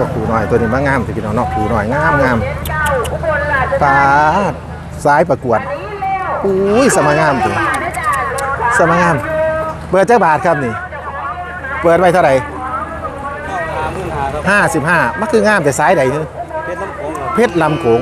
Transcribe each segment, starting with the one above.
บักผูหน่อยตัวนี้มางามแต่พี่น้องเนาะผูหน่อยงามงามปาดสายประกวดอุ้ยสมางามจริงสมางาม เปิดเจ้าบาทครับนี่ เปิดไว้เท่าไหร่ห้าสิบห้ามันคืองามแต่สายใดนี่เพชรลำโขง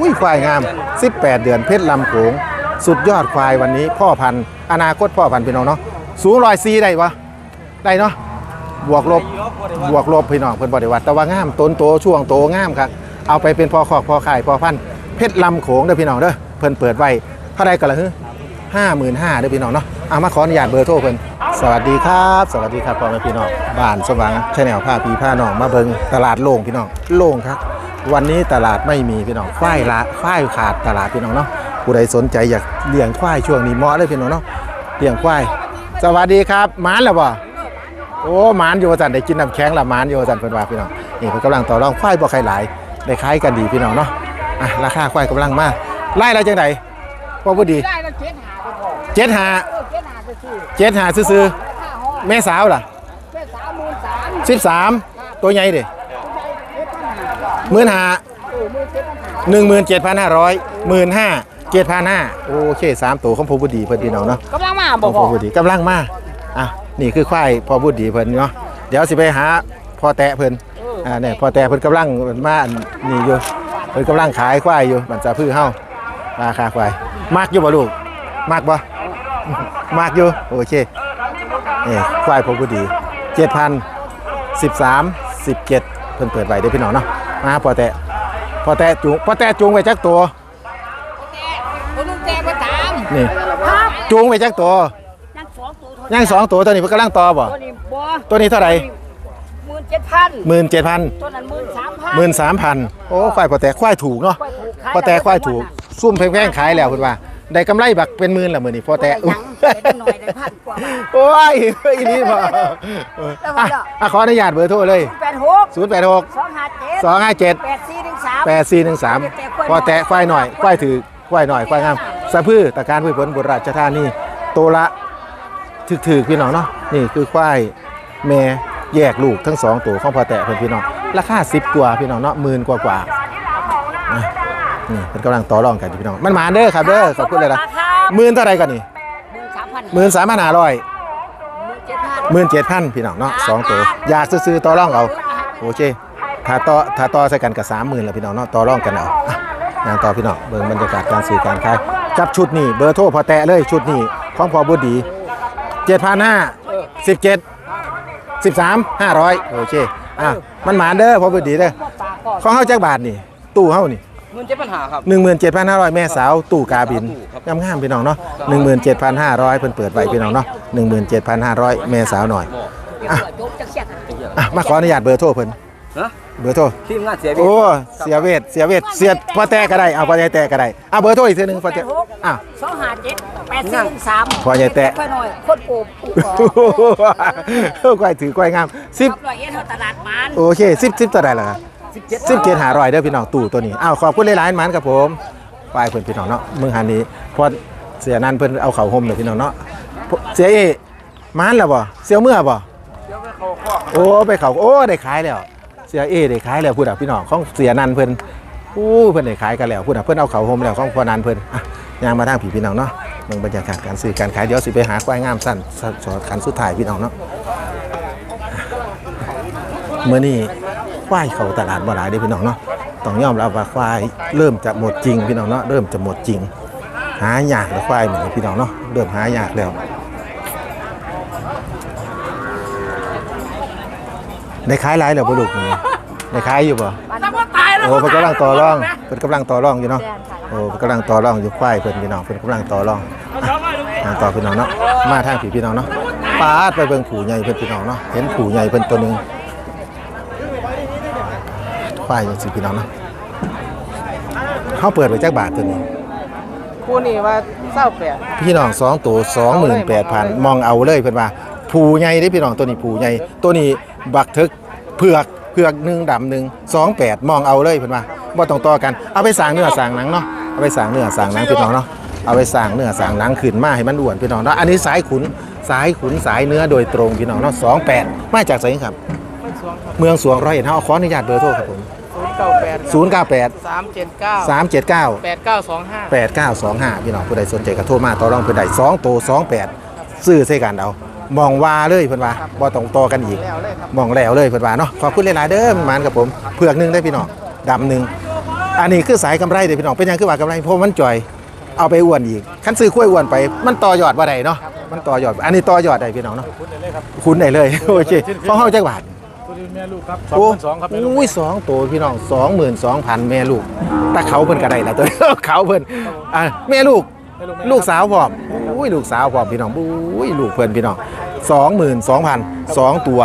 อุ้ยควายงาม 18 เดือนเพชรลำโขงสุดยอดควายวันนี้ พ่อพันธุ์อนาคตพ่อพันธุ์พี่น้องเนาะสูงรอยซีได้ปะได้เนาะ บวกลบบวกลบพี่น้องเพิ่นบริวัติแต่ว่างามต้นโตช่วงโตงามครับเอาไปเป็นพอคอกพ่อขายพ่อพันเพชรลำโขงเด้อพี่น้องเด้อเพิ่นเปิดไว้เท่าไรกันละฮึห้าหมื่นห้าเด้อพี่น้องเนาะเอามาขออนุญาตเบอร์โทรเพิ่นสวัสดีครับ สวัสดีครับพ่อแม่พี่น้องบ้านสว่างชาแนลผ้าพีผ้าน้องมาเบิงตลาดโล่งพี่น้องโล่งครับวันนี้ตลาดไม่มีพี่น้องฝ้ายละฝ้ายขาดตลาดพี่น้องเนาะผู้ใดสนใจอยากเลี้ยงควายช่วงนี้เหมาะเลยพี่น้องเนาะเลี้ยงควาย สวัสดีครับมาแล้วบ่ โอ้หมานอยู่ว่าสันได้กินน้ำแข็งละหมานอยู่ว่าสันเพิ่นว่าพี่น้องนี่เพิ่นกำลังต่อรองควายบ่ใครหลายได้ขายกันดีพี่น้องเนาะอะราคาควายกำลังมาไล่แล้วจังไดพ่อผู้ดีได้แล้วเจ็ดหาไปพอเจ็ดหาเออเจ็ดหาไปซื้อเจ็ดหาซื้อห้าห้อๆแม่สาวล่ะแค่สามหมื่นสามสิบสามตัวใหญ่เด้เจ็ดพันหาหมื่นห้าเออหมื่นเจ็ดพันหาหนึ่งหมื่นเจ็ดพันห้าร้อยหมื่นห้าเจ็ดพันห้าโอเคสามตัวของพ่อผู้ดีเพิ่นพี่น้องเนาะกำลังมาขบออกงพพ่ออบุดีกำลังมาอะ นี่คือควายพ่อบุดีเพิ่นเนาะเดี๋ยวสิไปหาพ่อแตะเพิ่นอ่าเนี่ยพ่อแตะเพิ่นกำลังมาอันนี่อยู่เพิ่นกำลังขายควายอยู่มันจะพื้อเฮาราคาควายมากอยู่บ่ลูกมากบ่มากอยู่โอเคนี่ควายพ่อบุดี7,000 13 17เพิ่นเปิดไว้เด้อพี่น้องเนาะมาพ่อแตะพ่อแตะจูงพ่อแตะจูงไว้จักตัวคนลุงแกมาตามนี่ครับจูงไว้จักตัว ยังสองตัวเท่าย่างสองตัวตัวนี้เพิ่นกำลังต่อบ่ตัวนี้บัวตัวนี้เท่าไหร่หมื่นเจ็ดพันหมื่นเจ็ดพันตัวนั้นหมื่นสามพันหมื่นสามพันโอ้ควายพอแต่ควายถูกเนาะพอแต่ควายถูกซุ่มแพงๆขายแล้วคุณว่าได้กำไรบักเป็นหมื่นละหมื่นนี่พอแต่ยังได้หน่อยได้พันกว่าบาทโอ้ยอีนี่พอเอออะอะขออนุญาตเบอร์โทรเลยแปดหก0 8 6สองห้าเจ็ด2 5 7แปดสี่หนึ่งสาม8 4 1 3พอแต่ควายหน่อยควายถือควายหน่อยควายงามสะพือตะการพืชผลบุรีราชธานีตัวละ ถึกๆพี่น้องเนาะนี่คือควายแม่แยกลูกทั้งสองตัวของพอแต่เพื่อนพี่น้องราคา10กว่าพี่น้องเนาะหมื่นกว่ากว่านี่เป็นกำลังต่อรองกันอยู่พี่น้องมันมาเด้อครับเด้อขอบคุณเลยนะหมื่นเท่าไรก่อนนี่หมื่นสามพันห้าร้อยหมื่นเจ็ดพันพี่น้องเนาะสองตัวอยากซื้อต่อรองเอาโอเคถ้าต่อถ้าต่อใส่กันกับสามหมื่นแล้วพี่น้องเนาะต่อรองกันเอาอะงานต่อพี่น้องเบิ่งบรรยากาศการซื้อการขายกับชุดนี้เบอร์โทรพอแตะเลยชุดนี้ของพอบุดี เจ็ดพันห้าสิบเจ็ดสิบสามห้าร้อยโอเคอะมันหมาเด้อพอบุดีเด้อของเฮาจักบาทนี่ ตู้เฮานี่หมื่นเจ็ดปัญหาครับ17,500แม่สาวตู่กาบินงามๆพี่น้องเนาะ17,500เพิ่นเปิดไว้พี่น้องเนาะ17,500แม่สาวหน่อยอะยกจะเสียกันอะมาขออนุญาตเบอร์โทรเพิ่น ฮะเบอร์โทรทีมงานเสียบีโอ้เสียเวทเสียเวทเสียพอแต่ก็ได้เอาพอใหญ่แต่ก็ได้อะเบอร์โทรอีกทีหนึงพอแต่อะสองห้าเจ็ดแปดสี่หนึ่งสามพอใหญ่แตะค่อยหน่อยคนโอบปูขอควายถือควายงามครับร้อยเอ็ดเท่าตลาดมัน10โอเค10 10ตัวใดล่ะครับสิบเจ็ดสิบเจ็ดหาร้อยเด้อพี่น้องตู่ตัวนี้อ้าวขอบคุณหลายๆหมันครับผมไปเพิ่นพี่น้องเนาะมึงหันนี้เพอเสียนั่นเพิ่นเอาเขาห่มเลยพี่น้องเนาะเสียเอหมันแล้วบ่เสียเมื่อบ่โอ้ไปเขาโอ้ได้ขายแล้ว เสียเอได้ขายแล้วพูดอะพี่น้องของเสียนันเพิ่นอู้เพิ่นได้ขายกันแล้วพูดอะเพิ่นเอาเขาห่มแล้วของพอนันเพิ่นอะย่างมาทางผีพี่น้องเนาะเมืองบรรยากาศการซื้อการขายเดี๋ยวสิไปหาควายงามสั้นสอดขันสุดท้ายพี่น้องเนาะเมื่อนี้ควายเขาตลาดบ่หลายเด้พี่น้องเนาะต้องยอมรับว่าควายเริ่มจะหมดจริงพี่น้องเนาะเริ่มจะหมดจริง หายากแล้วควายเหมือนพี่น้องเนาะเริ่มหายากแล้ว ได้ขายหลายแล้วบ่ลูกนี่ได้ขายอยู่บ่โอ้เพิ่นกำลังต่อรองเพิ่นกำลังต่อรองอยู่เนาะ โอ้เพิ่นกำลังต่อรองอยู่ควายเพิ่นพี่น้องเพิ่นกำลังต่อรองอะทางต่อพี่น้องเนาะมาทางผีพี่น้องเนาะปาดไปเบิ่งผูใหญ่เพิ่นพี่น้องเนาะเห็นผูใหญ่เพิ่นตัวหนึงควายจังสิพี่น้องเนาะเขาเปิดไว้จักบาทตัวนี้ คู่นี้ว่าเศร้าแปดพี่น้องสองตัวสองหมื่นแปดพันมองเอาเลยเพิ่นว่าผูใหญ่เด้พี่น้องตัวนี้ผูใหญ่ตัวนี้ บักทึกเผือกเผือกหนึ่งดำหนึ่งสองแปดมองเอาเลยเพิ่นว่าบ่ต้องต่อกันเอาไปสร้างเนื้อสร้างหนังเนาะเอาไปสร้างเนื้อสร้างหนังพี่น้องเนาะเอาไปสร้างเนื้อสร้างหนังขึ้นมาให้มันอ้วนพี่น้องเนาะอันนี้สายขุนสายขุนสายเนื้อโดยตรงพี่น้องเนาะสองแปดมาจากไสครับสสวงครับ เมืองสวงร้อยเอ็ดเฮาขออนุญาตเบอร์โทรครับผมศูนย์เก้าแปด098สามเจ็ดเก้า379แปดเก้าสองห้า8925 พี่น้องผู้ใดสนใจก็โทรมาต่อรองเพิ่นได้2โต28ซื้อใส่กันเอา มองว่าเลยเพิ่นว่าบ่ต้องต่อกันอีกแล้วเลยครับมองแล้วเลยเพิ่นว่าเนาะขอบคุณหลายๆเด้อมันหมานกับผมเผือกหนึงได้พี่น้องดำหนึงอันนี้คือสายกำไรเด้อพี่น้องเป็นหยังคือว่ากำไรเพราะมันจ่อยเอาไปอ้วนอีกคันซื้อข้วยอ้วนไป มันต่อยอดบ่ได้เนาะมันต่อยอด อันนี้ต่อยอดได้พี่น้องเนาะคุณได้เลยโอเคของเฮาจักบาทตัวนี้แม่ลูกครับโอ้สองครับแม่ลูกอุ้ยสองตัวพี่น้องสองหมื่นสองพันแม่ลูกแต่เขาเพิ่นก็ได้ละตัวเขาเพิ่นอะแม่ลูก แม่ลูกแม่ลูกสาวพร้อมอุ้ยลูกสาวพร้อมพี่น้องอุ้ยลูกเพิ่นพี่น้อง สองหมื่นสองพันสองตัว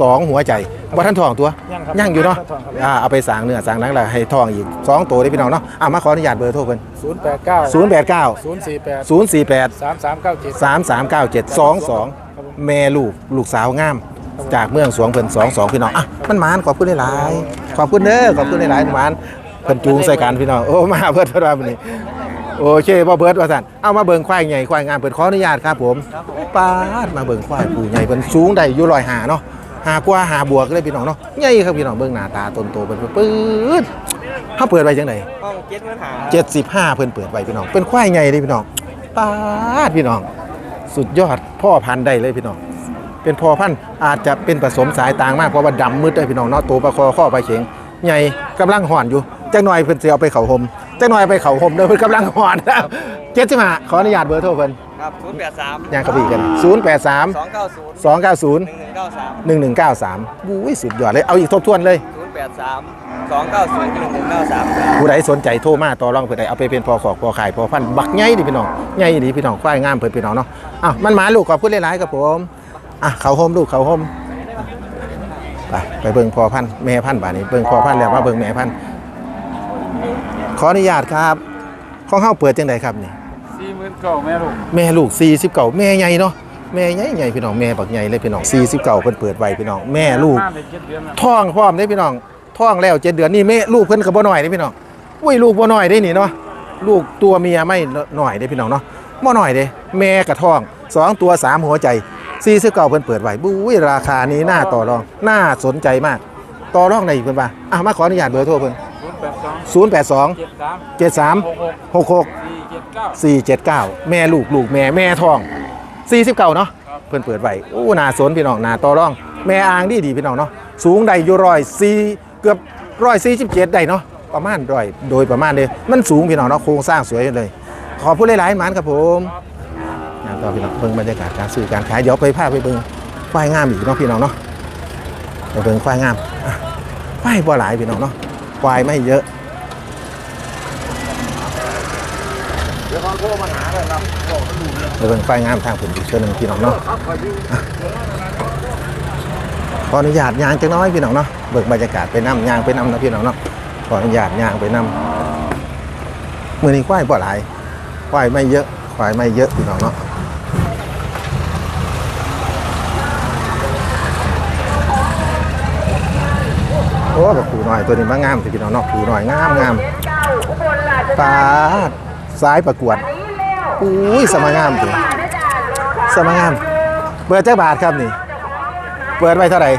สองหัวใจบ่ท่านทองตัวยังครับยังอยู่เนาะทองครับอ่าเอาไปสร้างเนื้อสร้างหนังแล้วให้ทองอีกสองตัวได้พี่น้องเนาะอะมาขออนุญาตเบอร์โทรเพิ่นศูนย์แปดเก้าศูนย์แปดเก้าศูนย์สี่แปดศูนย์สี่แปดสามสามเก้าเจ็ดสามสามเก้าเจ็ดสองสองแม่ลูกลูกสาวงาม จากเมืองสวงเพิ่นสองสองพี่น้องอะมันหมานขอบคุณหลายๆขอบคุณเด้อขอบคุณหลายๆหมานเพิ่นจูงใส่กันพี่น้องโอ้มาเพิ่นเพิ่นว่ามื้อนี้ โอเคบ่เบิดว่าซั่นเอามาเบิ่งควายใหญ่ควายงามเพิ่นขออนุญาตครับผมปาดมาเบิ่งควายผู้ใหญ่เพิ่นสูงได้อยู่105เนาะหากว่าหาบวกเลยพี่น้องเนาะใหญ่ครับพี่น้องเบิ่งหน้าตาตนโตเพิ่นปื๊ดเฮาเปิดไว้จังไดห้องเจ็ดปัญหา75เพิ่นเปิดไว้พี่น้อง เป็นควายใหญ่เลยพี่น้องปาดพี่น้อง สุดยอดพ่อพันธุ์ได้เลยพี่น้อง เป็นพ่อพันธุ์อาจจะเป็นผสมสายต่างมากเพราะว่าดำมืดเลยพี่น้องเนาะโตประคอข้อไปเข็งใหญ่กำลังห่อนอยู่ จักหน่อยเพิ่นสิเอาไปเขาห่มจักหน่อยไปเขาห่มเด้อเพิ่นกำลังห่อนเจ็ดสิบห้าขออนุญาตเบอร์โทรเพิ่นครับศูนย์แปดสามย่างกระบี่กัน0 8 3สองเก้าศูนย์2 9 0หนึ่งหนึ่งเก้าสาม1 1 9 3อุ้ยสุดยอดเลยเอาอีกทบทวนเลยศูนย์แปดสามสองเก้าศูนย์หนึ่งหนึ่งเก้าสามผู้ใดสนใจโทรมาต่อรองเพิ่นได้เอาไปเป็นพอขอกพอขายพอพันธุ์บักใหญ่ดิพี่น้องใหญ่ดิพี่น้องควายงามเพิ่นพี่น้องเนาะอ้าวมันหมาลูกขอบคุณหลายๆครับผมอะเขาโฮมลูกเขาโฮมไปไปเบิ่งพอพันธุ์แม่พันธุ์บาดนี้เบิ่งพอพันธุ์แล้วมาเบิ่งแม่พันธุ์ ขออนุญาตครับของเฮาเปิดจังไดครับนี่สี่หมื่นเก้าแม่ลูกแม่ลูก49แม่ใหญ่เนาะแม่ใหญ่ใหญ่พี่น้องแม่บักใหญ่เลยพี่น้อง49เพิ่นเปิดไว้พี่น้องแม่ลูกห้าเด็กเจ็ดเดือนนะท้องพร้อมได้พี่น้องท้องแล้วเจ็ดเดือนนี่แม่ลูกเพิ่นก็บ่น้อยได้พี่น้องอุ้ยลูกบ่น้อยได้นี่เนาะลูกตัวเมียไม่น้อยได้พี่น้องเนาะบ่น้อยเด้แม่กับท้องสองตัวสามหัวใจ49เพิ่นเปิดไว้บุ้ยราคานี้น่าต่อรองน่าสนใจมาก ต่อรองได้อีกเพิ่นว่าอะมาขออนุญาตเบอร์โทรเพิ่น ศูนย์แปดสอง082เจ็ดสาม73หกหก66สี่เจ็ดเก้า479แม่ลูกลูกแม่แม่ท้อง49เนาะเพิ่นเปิดไว้โอ้น่าสนพี่น้องน่าต่อรอง แม่อ่างดีดีพี่น้องเนาะสูงได้อยู่ร้อยสี่เกือบร้อยสี่สิบเจ็ดได้เนาะประมาณร้อยโดยประมาณเลยมันสูงพี่น้องเนาะโครงสร้างสวยเลย ขอพูดหลายๆหมานครับผมนะต่อพี่น้องเบิ่งบรรยากาศการซื้อการขายเดี๋ยวไปพาไปเบิ่งควายงามอีกเนาะพี่น้องเนาะไปเบิ่งควายงามอะควายบ่หลายพี่น้องเนาะ ควายไม่เยอะไปเบิ่งไฟงามทางผลอีกเชิญหนึ่งพี่น้องเนาะอะขออนุญาตยางจังน้อยพี่น้องเนาะเบิกบรรยากาศไปนำยางไปนำนะพี่น้องเนาะขออนุญาตยางไปนำมือนี้ควายบ่หลายควายไม่เยอะควายไม่เยอะพี่น้องเนาะ โอ้แบบผูน้อยตัวนี้มางามสิพี่น้องเนาะผูน้อยงามงามปลาดสายประกวดอุ้ยสมางามจริงสมางามเปิดเจ้าบาทครับนี่เปิดไว้เท่าไหร่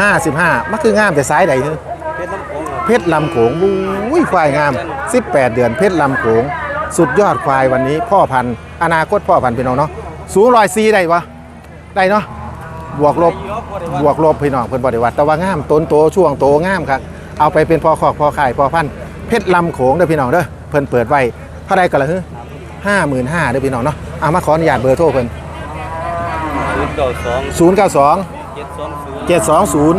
ห้าสิบห้ามันคืองามแต่สายใดเนอะเพชรน้ำโขงเพชรลำโขงอุ้ยควายงาม 18 เดือนเพชรลำโขงสุดยอดควายวันนี้ พ่อพันธุ์อนาคตพ่อพันธุ์พี่น้องเนาะสูงรอยซีได้ปะได้เนาะ บวกลบบวกลบพี่น้องเพิ่นบ่ได้วัดแต่ว่างามต้นโตช่วงโตงามครับเอาไปเป็นพอขอกพอขายพอพันเพชรลำโขงเด้อพี่น้องเด้อเพิ่นเปิดไว้เท่าไรกันล่ะฮึห้าหมื่นห้าเด้อพี่น้องเนาะเอามาขออนุญาตเบอร์โทรเพิ่นศูนย์เก้าสองเจ็ดสองศูนย์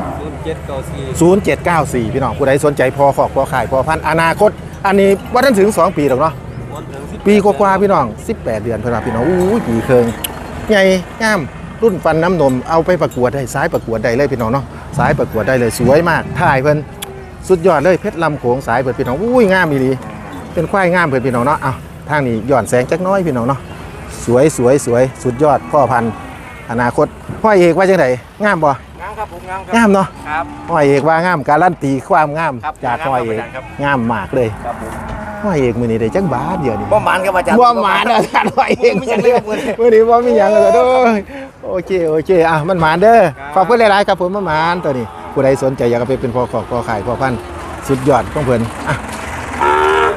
ศูนย์เจ็ดเก้าสี่พี่น้องผู้ใดสนใจพอขอกพอขายพอพันอนาคต อันนี้ว่าท่านถึง2ปีหรอกเนาะปีกว่าๆพี่น้อง18เดือนเพิ่นว่าพี่น้องอู้ยปีเคิงใหญ่งาม รุ่นฟันน้ำนมเอาไปประกวดได้สายประกวดได้เลยพี่น้องเนาะสายประกวดได้เลยสวยมากถ่ายเพิ่นสุดยอดเลยเพชรลำโขงสายเพิ่นพี่น้องอุ้ยงามอีหลีเป็นควายงามเพิ่นพี่น้องเนาะเอาทางนี้ย้อนแสงจักหน้อยพี่น้องเนาะสวยสวยสวยสุดยอดพ่อพันธุ์อนาคตห้อยเอกว่าจังไดงามบ่งามครับผมงามครังามเนาะครับห้อยเอกว่างามการันตีความงามครับจากงามห้อยเอกครับงามมากเลยครับผมห้อยเอกมือนี้ได้จักบาทเดียวนี่บ่หมานครับอาจารย์บ่หมานอาจารย์ห้อยเอกบ่มีหยังเลยครับมื้อนี้มือนี้บ่มีหยังเลยเด้อ โอเคโอเคอะมันหมานเด้อขอบคุณหลายๆครับผมมันหมานตัวนี้ผู้ใดสนใจอยากไปเป็นพอขอบพอขายพอพันธุ์สุดยอดของเพิ่นอะ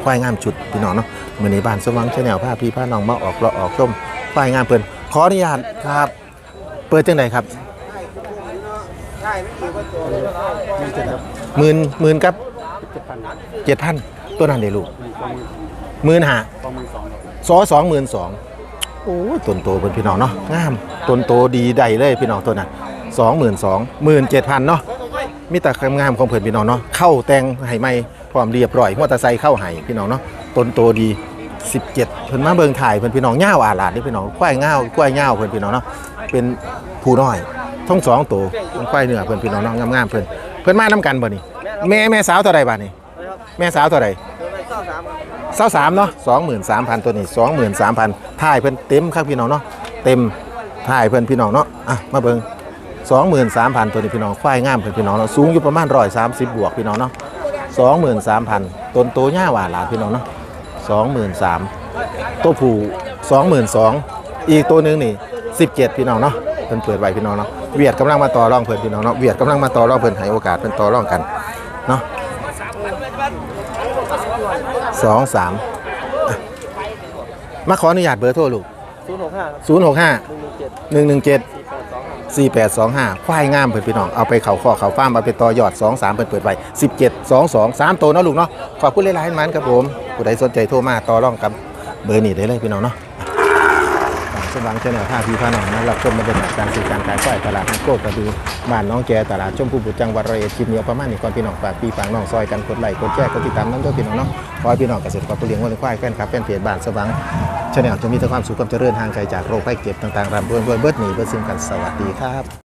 ควายงามชุดพี่น้องเนาะมื้อนี้บ้านสว่างชาแนลพาพี่พาน้องมาออกเลาะออกชมควายงามเพิ่นขออนุญาตครับ เปิดจังไดครับหมื่นหมื่นกับเจ็ดพันตัวนั้นเด้ลูกหมื่นห้าซอสองหมื่นสอง อ้ยต้นโตเป็นพี่น้องเนาะงามต้นโตดีใดเลยพี่น้องตัวน่ะสองหมื่นสองหมื่นเจ็ดพันเนาะมีแต่ความงามของเพื่อนพี่น้องเนาะเข้าแต่งให้ไม่พร้อมเรียบร้อยมอเตอร์ไซค์เข้าให้พี่น้องเนาะต้นโตดี17เพิ่นมาเบิงถ่ายเพิ่นพี่น้องย่าวอาลาดนี่พี่น้องควายง่าวควายง่าวเพิ่นพี่น้องเนาะเป็นผู้น้อยทั้งสองตัวเป็นควายเนื้อเพิ่นพี่น้องเนาะงามๆเพิ่นเพิ่นมานํกันบ่นี่แม่แม่สาวเท่าใดบาดนี่แม่สาวเท่าใด เศร้าสามเนาะสองหมื่นสามพันตัวนี้สองหมื่นสามพันถ่ายเพิ่นเต็มครับพี่น้องเนาะเต็มถ่ายเพิ่นพี่น้องเนาะอะมาเบิ่งสองหมื่นสามพันตัวนี้พี่น้องควายงามเพิ่นพี่น้องเนาะสูงอยู่ประมาณร้อยสามสิบบวกพี่น้องเนาะสองหมื่นสามพันต้นโตหญ้าหวานหลาพี่น้องเนาะสองหมื่นสามตัวผู้สองหมื่นสองอีกตัวหนึงนี่สิบเจ็ดพี่น้องเนาะเพิ่นเปิดไว้พี่น้องเนาะเวียดกำลังมาต่อรองเพิ่นพี่น้องเนาะเวียดกำลังมาต่อรองเพิ่นให้โอกาสเพิ่นต่อรองกันเนาะ สองสามมาขออนุญาตเบอร์โทรลูกศูนย์หกห้า0 6 5หนึ่งหนึ่งเจ็ด1 1 7สี่แปดสองห้า4 8 2 5ควายงามเพิ่นพี่น้อง เอาไปเขาข้อเขาฟ้าร์มเอาไปต่อยอด2 3เพิ่นเปิดไว้17 2 2 3ตัวเนาะลูกเนาะ ขอบคุณหลายๆให้มันครับผมผู้ใดสนใจโทรมาต่อรองกับเบอร์นี้ได้เลยพี่น้องเนาะส ว่างเชนแนลท่าพีพานองนะรับชมบรรยากาศการซื้อการขายก้อยตลาดนัดโคกกระดูบ้านน้องแกตลาดชมพูบุตรจังหวัดระยเอ็ดคลิปนี้อประมาณนี้ก่อนพี่น้องฝากพี่ฝากน้องซอยกันกดไลค์กดแชร์กดติดตามน้ำตัวพี่น้องเนาะขอให้พี่น้องเกษตรกรผู้เลี้ยงวัวเลี้ยงควายแฟนคลับแฟนเพจบ้านสว่างชาแนลจะมีแต่ความสุขความเจริญห่างไกลจากโรคภัยเจ็บต่างๆรำรวยรวยเบิดหนีเบิดซึมกันสวัสดีครับ